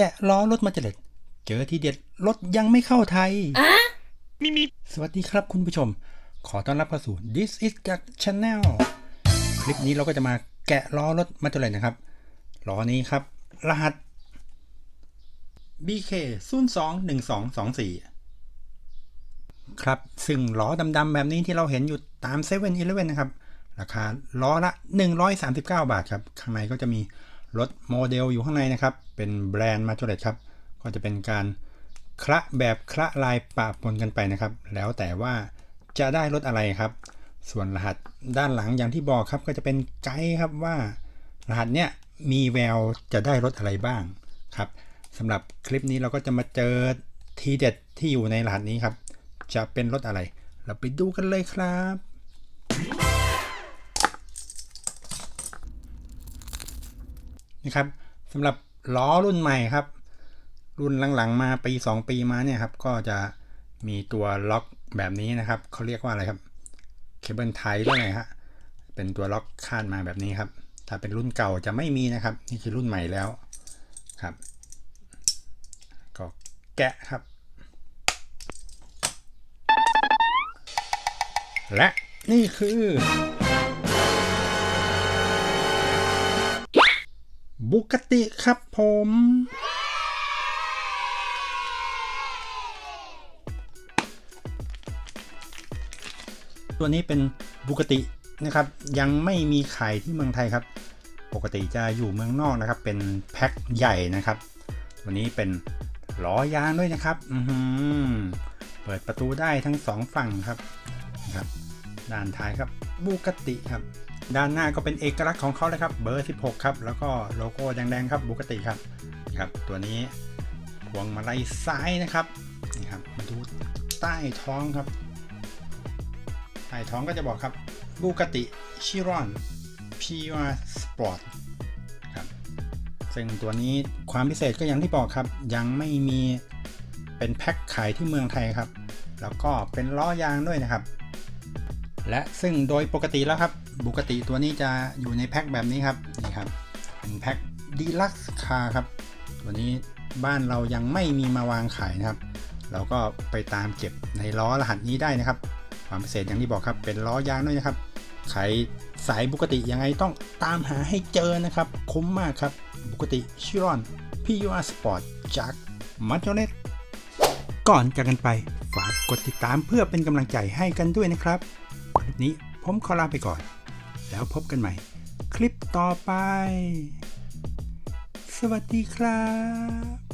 กะล้อรถมาเจเล็ดเจอที่เด็ดรถยังไม่เข้าไทยสวัสดีครับคุณผู้ชม ขอต้อนรับเข้าสู่ This is g a Channel คลิปนี้เราก็จะมาแกะล้อรถมาเจเล็ดนะครับล้อนี้ครับ รหัส BK 0 2 1 2 2 4 ครับ ซึ่งล้อดำๆแบบนี้ที่เราเห็นอยู่ตาม7 e เ e ่ e อนะครับ ราคาล้อละ 139 บาทครับ ข้างในก็จะมี รถโมเดลอยู่ข้างในนะครับ เป็นแบรนด์มาจเลตครับ ก็จะเป็นการคละแบบคละลายปะปนกันไปนะครับ แล้วแต่ว่าจะได้รถอะไรครับ ส่วนรหัสด้านหลังอย่างที่บอกครับ ก็จะเป็นไกด์ครับว่ารหัสเนี้ยมีแววจะได้รถอะไรบ้างครับสำหรับคลิปนี้เราก็จะมาเจอทีเด็ดที่อยู่ในรหัสนี้ครับ จะเป็นรถอะไร เราไปดูกันเลยครับ นะครับสำหรับล้อรุ่นใหม่ครับ รุ่นหลังๆ มาปี 2 ปีมาเนี่ยครับ ก็จะมีตัวล็อกแบบนี้นะครับเขาเรียกว่าอะไรครับเคเบิลไทด้วยไงฮะเป็นตัวล็อกคาดมาแบบนี้ครับ ถ้าเป็นรุ่นเก่าจะไม่มีนะครับ นี่คือรุ่นใหม่แล้วครับ ก็แกะครับ และนี่คือ บุกติครับผม ตัวนี้เป็นบุกตินะครับ ยังไม่มีขายที่เมืองไทยครับ ปกติจะอยู่เมืองนอกนะครับ เป็นแพ็คใหญ่นะครับ วันนี้เป็นล้อยางด้วยนะครับ อืเปิดประตูได้ทั้งสองฝั่งครับนะครับ ด้านท้ายครับบุกติครับ ด้านหน้าก็เป็นเอกลักษณ์ของเขาเลยครับเบอร์ 16 ครับ แล้วก็โลโก้แดงๆครับบุกติครับครับ ตัวนี้พวงมาลัยซ้ายนะครับนี่ครับมาดูใต้ท้องครับ ใต้ท้องก็จะบอกครับบุกติชิรอนพีวาสปอร์ตครับซึ่งตัวนี้ความพิเศษก็อย่างที่บอกครับ ยังไม่มีเป็นแพ็คขายที่เมืองไทยครับ แล้วก็เป็นล้อยางด้วยนะครับ และซึ่งโดยปกติแล้วครับบุกติตัวนี้จะอยู่ในแพ็คแบบนี้ครับนี่ครับเป็นแพ็คดีลักซ์คาครับตัวนี้บ้านเรายังไม่มีมาวางขายนะครับ เราก็ไปตามเก็บในล้อรหัสนี้ได้นะครับ ความพิเศษอย่างที่บอกครับเป็นล้อยางด้วยนะครับใครสายบุกติยังไงต้องตามหาให้เจอนะครับ คุ้มมากครับบุกติชิรอน PUR Sport จากมัจโ n เ t ก่อนจากกันไป ฝากกดติดตามเพื่อเป็นกำลังใจให้กันด้วยนะครับ คลิปนี้ผมขอลาไปก่อน แล้วพบกันใหม่ คลิปต่อไป สวัสดีครับ